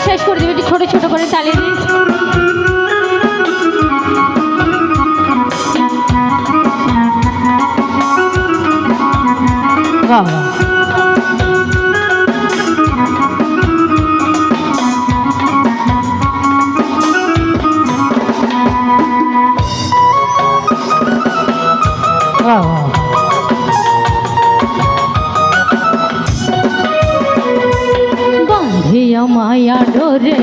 শেষ করে দেবে ছোট ছোট করে দিন বাহ বাহ। বাঁধিয়া মায়া ডোরে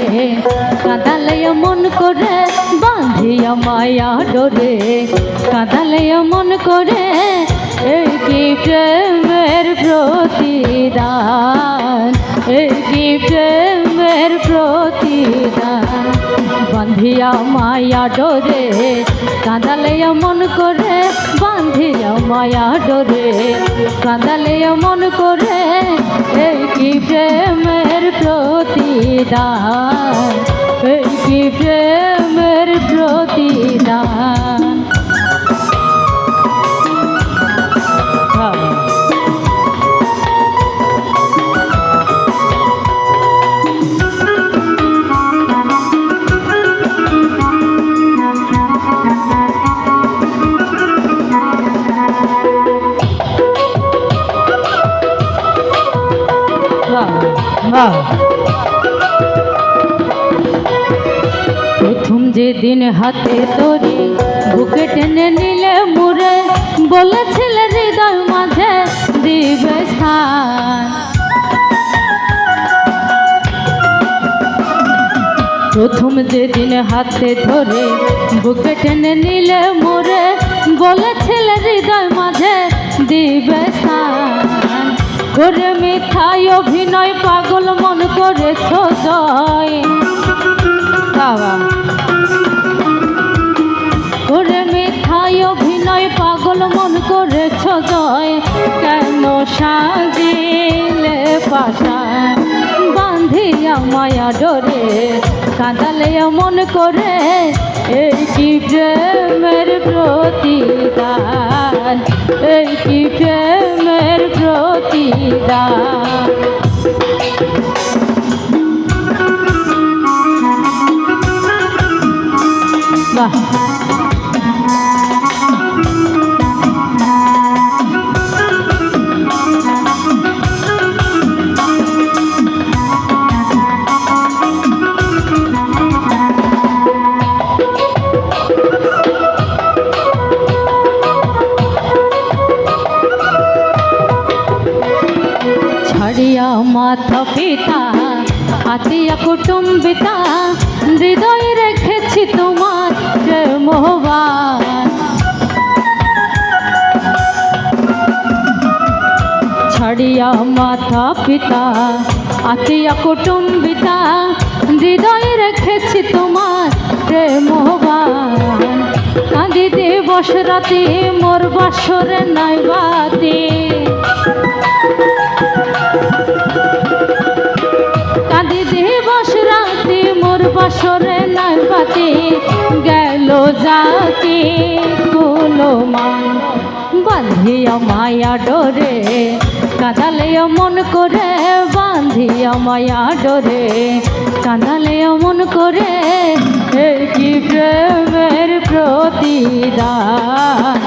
কাদালয় মন করে, বাঁধিয়া মায়া ডোরে কাদালয় মন করে, এই কি প্রেমের প্রতিদান, এই কি প্রেমের প্রতিদান? বাঁধিয়া মায়া ডোরে কাঁদালয় মন করে, বাঁধিয়া মায়া ডোরে কাঁদালয় মন করে, এই কি প্রেমের প্রতিদান এই কি প্রেমের প্রতিদান? বাহ প্রথম যেদিন হাতে তোরে, বুকে টেনে নিলে মুরে বলেছিলে হৃদয় মাঝে দিবে স্থান। প্রথম যেদিন হাতে ধরে, বুকে টেনে নিলে মোরে বলেছিলে হৃদয় মাঝে দিবে স্থান। করে মিঠাই অভিনয়, পাগল মন করেছ জয়। বাহ করে মিঠাই অভিনয়, পাগল মন করেছ জয়। কেন সাজিলে পাশা? বান্ধিয়া মায়া ডোরে কাঁদালে মন করে, এই কি প্রেমের প্রতিদান? প্রতিদান বাহ। মাথা পিতা আতিয়া কুটুম্বিতা, হৃদয় রেখেছি তোমার প্রেমবান ছাড়িয়া মাথা পিতা আতিয়া কুটুম্বিতা, হৃদয় রেখেছি তোমার প্রেমবান কাঁদিতে বস রাতে মোর বাসরে নাই বাতি। কাঁদি দিবস রাতে, মোর বসরে নাই গেল যাকে কুলো মান। বাঁধিয়া মায়া ডোরে কাঁদালে মন করে বাঁধিয়া মায়া ডোরে কাঁদালে মন করে কি প্রেমের প্রতিদান?